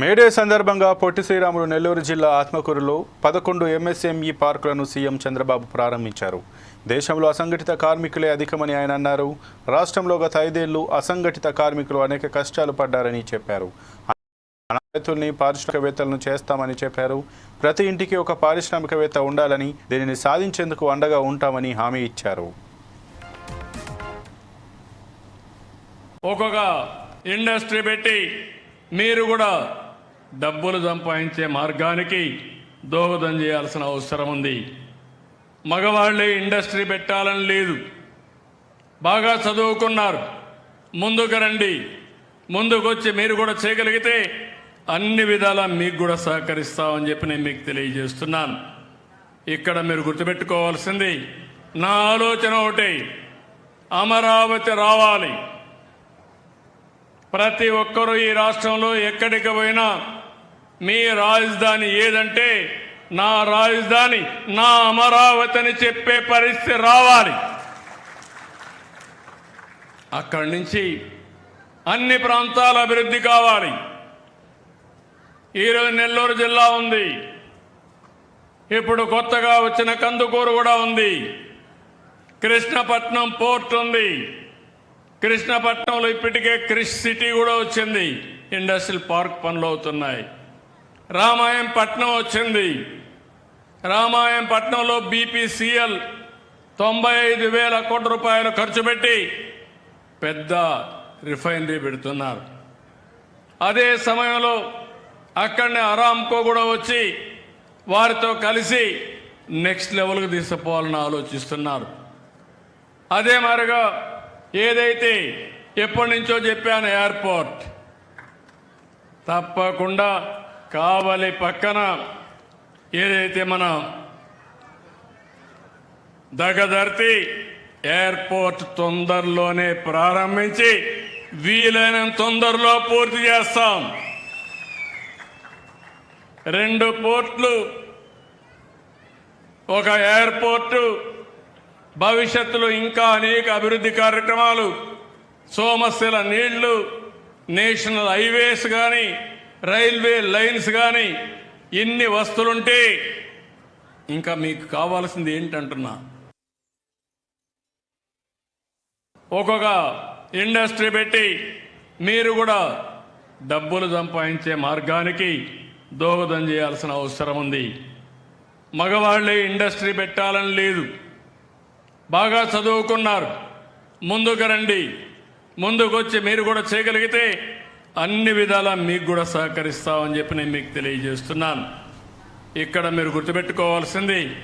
May Day సందర్భంగా పొట్టి శ్రీరాములు నెల్లూరు జిల్లా ఆత్మకూరులో పదకొండు ఎంఎస్ఎంఈ పార్కులను సీఎం చంద్రబాబు ప్రారంభించారు. దేశంలో అసంఘటిత కార్మికులే అధికమని ఆయన అన్నారు. రాష్ట్రంలో గత ఐదేళ్ళు అసంఘటిత కార్మికులు అనేక కష్టాలు పడ్డారని చెప్పారు. రైతుల్ని పారిశ్రామికవేత్తలను చేస్తామని చెప్పారు. ప్రతి ఇంటికి ఒక పారిశ్రామికవేత్త ఉండాలని దీనిని సాధించేందుకు అండగా ఉంటామని హామీ ఇచ్చారు. ఒక్కొక్క ఇండస్ట్రీ పెట్టి మీరు కూడా డబ్బులు సంపాదించే మార్గానికి దోహదం చేయాల్సిన అవసరం ఉంది. మగవాళ్ళే ఇండస్ట్రీ పెట్టాలని లేదు. బాగా చదువుకున్నారు. ముందుకు రండి. ముందుకొచ్చి మీరు కూడా చేయగలిగితే అన్ని విధాలా మీకు కూడా సహకరిస్తామని చెప్పి నేను మీకు తెలియజేస్తున్నాను. ఇక్కడ మీరు గుర్తుపెట్టుకోవాల్సింది నా ఆలోచన ఒకటి. అమరావతి రావాలి. ప్రతి ఒక్కరూ ఈ రాష్ట్రంలో ఎక్కడికి పోయినా మీ రాజధాని ఏదంటే నా రాజధాని నా అమరావతి అని చెప్పే పరిస్థితి రావాలి. అక్కడి నుంచి అన్ని ప్రాంతాల అభివృద్ధి కావాలి. ఈరోజు నెల్లూరు జిల్లా ఉంది. ఇప్పుడు కొత్తగా వచ్చిన కందుకూరు కూడా ఉంది. కృష్ణపట్నం పోర్ట్ ఉంది. కృష్ణపట్నంలో ఇప్పటికే క్రిష్ సిటీ కూడా వచ్చింది. ఇండస్ట్రియల్ పార్క్ పనులు అవుతున్నాయి. రామాయం పట్నం వచ్చింది. రామాయం పట్నంలో బీపీసీఎల్ తొంభై ఐదు వేల కోట్ల రూపాయలు ఖర్చు పెట్టి పెద్ద రిఫైనరీ పెడుతున్నారు. అదే సమయంలో అక్కడనే అరామ్కో కూడా వచ్చి వారితో కలిసి నెక్స్ట్ లెవెల్కి తీసుకుపోవాలని ఆలోచిస్తున్నారు. అదే మరిగా ఏదైతే ఎప్పటి నుంచో చెప్పాను ఎయిర్పోర్ట్. తప్పకుండా కావలి పక్కన ఏదైతే మన దగదర్తి ఎయిర్పోర్ట్ తొందరలోనే ప్రారంభించి వీలైన తొందరలో పూర్తి చేస్తాం. రెండు పోర్ట్లు ఒక ఎయిర్పోర్టు భవిష్యత్తులో ఇంకా అనేక అభివృద్ధి కార్యక్రమాలు సోమశిల నీళ్ళు నేషనల్ హైవేస్ కానీ రైల్వే లైన్స్ కానీ ఇన్ని వస్తులుంటే ఇంకా మీకు కావాల్సింది ఏంటంటున్నా? ఒక్కొక్క ఇండస్ట్రీ పెట్టి మీరు కూడా డబ్బులు సంపాదించే మార్గానికి దోహదం చేయాల్సిన అవసరం ఉంది. మగవాళ్ళే ఇండస్ట్రీ పెట్టాలని లేదు. బాగా చదువుకున్నారు. ముందుకు రండి. ముందుకొచ్చి మీరు కూడా చేయగలిగితే అన్ని విధాలా మీకు కూడా సహకరిస్తామని చెప్పి నేను మీకు తెలియజేస్తున్నాను. ఇక్కడ మీరు గుర్తుపెట్టుకోవాల్సింది